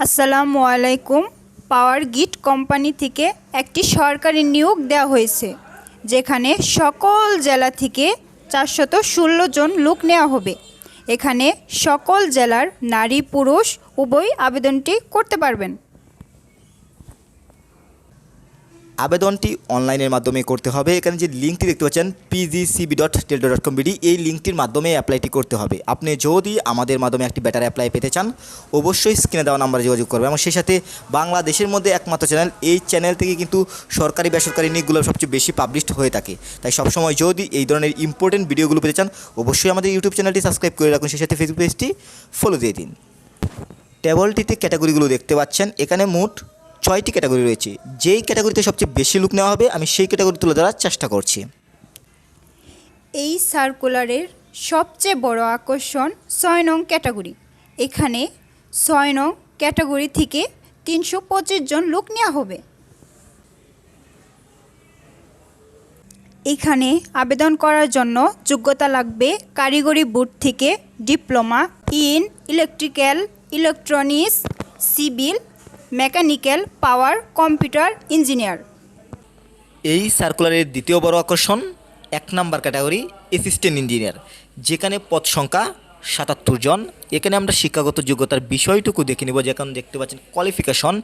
আসসালামু আলাইকুম পাওয়ার গিট কোম্পানি থেকে একটি সরকারি নিয়োগ দেওয়া হয়েছে, যেখানে সকল জেলা থেকে চারশত ষোলো জন লোক নেওয়া হবে। এখানে সকল জেলার নারী, পুরুষ উভয় আবেদনটি করতে পারবেন। আবেদনটি অনলাইনের মাধ্যমে করতে হবে। এখানে যে লিঙ্কটি দেখতে পাচ্ছেন পিজিসিবি ডট টেলডো ডট কম বিডি এই লিঙ্কটির মাধ্যমে অ্যাপ্লাইটি করতে হবে। আপনি যদি আমাদের মাধ্যমে একটি ব্যাটার অ্যাপ্লাই পেতে চান, অবশ্যই স্ক্রিনে দেওয়া নাম্বারে যোগাযোগ করবেন। এবং সেই সাথে বাংলাদেশের মধ্যে একমাত্র চ্যানেল এই চ্যানেল থেকে কিন্তু সরকারি, বেসরকারি নিকগুলো সবচেয়ে বেশি পাবলিশড হয়ে থাকে। তাই সবসময় যদি এই ধরনের ইম্পর্টেন্ট ভিডিওগুলো পেতে চান, অবশ্যই আমাদের ইউটিউব চ্যানেলটি সাবস্ক্রাইব করে রাখুন। সেই সাথে ফেসবুক পেজটি ফলো দিয়ে দিন। টেবলটিতে ক্যাটাগরিগুলো দেখতে পাচ্ছেন। এখানে মোট ছয়টি ক্যাটাগরি রয়েছে। যেই ক্যাটাগরিতে সবচেয়ে বেশি লুক নেওয়া হবে, আমি সেই ক্যাটাগরি তুলে ধরার চেষ্টা করছি। এই সার্কুলারের সবচেয়ে বড় আকর্ষণ ছয় নং ক্যাটাগরি। এখানে ছয় নং ক্যাটাগরি থেকে তিনশো পঁচিশ জন লোক নেওয়া হবে। এখানে আবেদন করার জন্য যোগ্যতা লাগবে কারিগরি বোর্ড থেকে diploma in electrical electronics civil mechanical power computer engineer. এই সার্কুলারের দ্বিতীয় বড় আকর্ষণ, এক নাম্বার ক্যাটাগরি অ্যাসিস্ট্যান্ট ইঞ্জিনিয়ার যেখানে পদ সংখ্যা সাতাত্তর জন। এখানে আমরা শিক্ষাগত যোগ্যতার বিষয়টুকু দেখে নেব, যেখানে দেখতে পাচ্ছেন কোয়ালিফিকেশন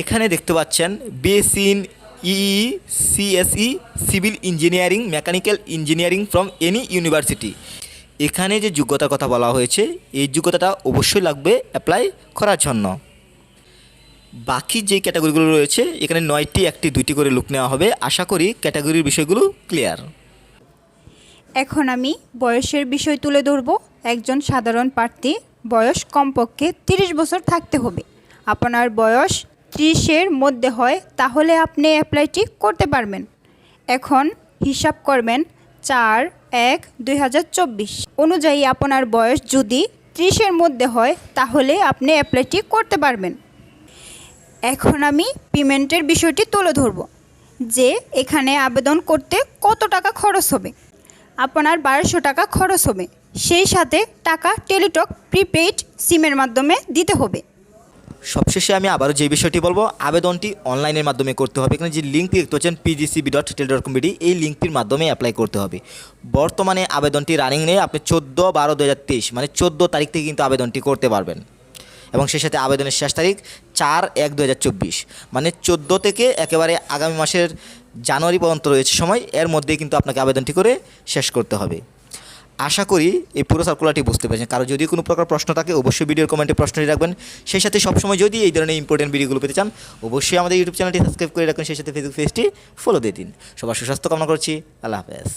এখানে দেখতে পাচ্ছেন BSc in EE CSE civil engineering mechanical engineering from any university এখানে যে যোগ্যতার কথা বলা হয়েছে, এই যোগ্যতাটা অবশ্যই লাগবে অ্যাপ্লাই করার জন্য। বাকি যে ক্যাটাগরিগুলো রয়েছে, এখানে নয়টি, একটি, দুইটি করে লুক নেওয়া হবে। আশা করি ক্যাটাগরির বিষয়গুলো ক্লিয়ার এখন আমি বয়সের বিষয় তুলে ধরব। একজন সাধারণ প্রার্থী, বয়স কমপক্ষে তিরিশ বছর থাকতে হবে। আপনার বয়স ত্রিশের মধ্যে হয়, তাহলে আপনি অ্যাপ্লাইটি করতে পারবেন। এখন হিসাব করবেন চার এক দুই অনুযায়ী আপনার বয়স যদি ত্রিশের মধ্যে হয়, তাহলে আপনি অ্যাপ্লাইটি করতে পারবেন। এখন আমি পেমেন্টের বিষয়টি তুলে ধরব যে এখানে আবেদন করতে কত টাকা খরচ হবে, আপনার বারোশো টাকা খরচ হবে, সেই সাথে টাকা টেলিটক প্রিপেইড সিমের মাধ্যমে দিতে হবে। সবশেষে আমি আবারও যে বিষয়টি বলব, আবেদনটি অনলাইনের মাধ্যমে করতে হবে। এখানে যে লিঙ্কটি দেখতে পাচ্ছেন PGCB dot tel dot committee এই লিঙ্কটির মাধ্যমে অ্যাপ্লাই করতে হবে। বর্তমানে আবেদনটি রানিং নেই, আপনি চোদ্দ বারো দু মানে চোদ্দ তারিখ থেকে কিন্তু আবেদনটি করতে পারবেন। এবং সেই সাথে আবেদনের শেষ তারিখ চার এক দু হাজার চব্বিশ। মানে চোদ্দ থেকে একেবারে আগামী মাসের জানুয়ারি পর্যন্ত রয়েছে সময়, এর মধ্যেই কিন্তু আপনাকে আবেদনটি করে শেষ করতে হবে। আশা করি এই পুরো সার্কুলারটি বুঝতে পেরেছেন। কারও যদি কোনো প্রকার প্রশ্ন থাকে, অবশ্যই ভিডিওর কমেন্টে প্রশ্নটি রাখবেন। সেই সাথে সবসময় যদি এই ধরনের ইম্পর্টেন্ট ভিডিওগুলো পেতে চান, অবশ্যই আমাদের ইউটিউব চ্যানেলটি সাবস্ক্রাইব করে রাখুন। সেই সাথে ফেসবুক পেজটি ফলো দিয়ে দিন। সবার সুস্বাস্থ্য কামনা করছি। আল্লাহ হাফেজ।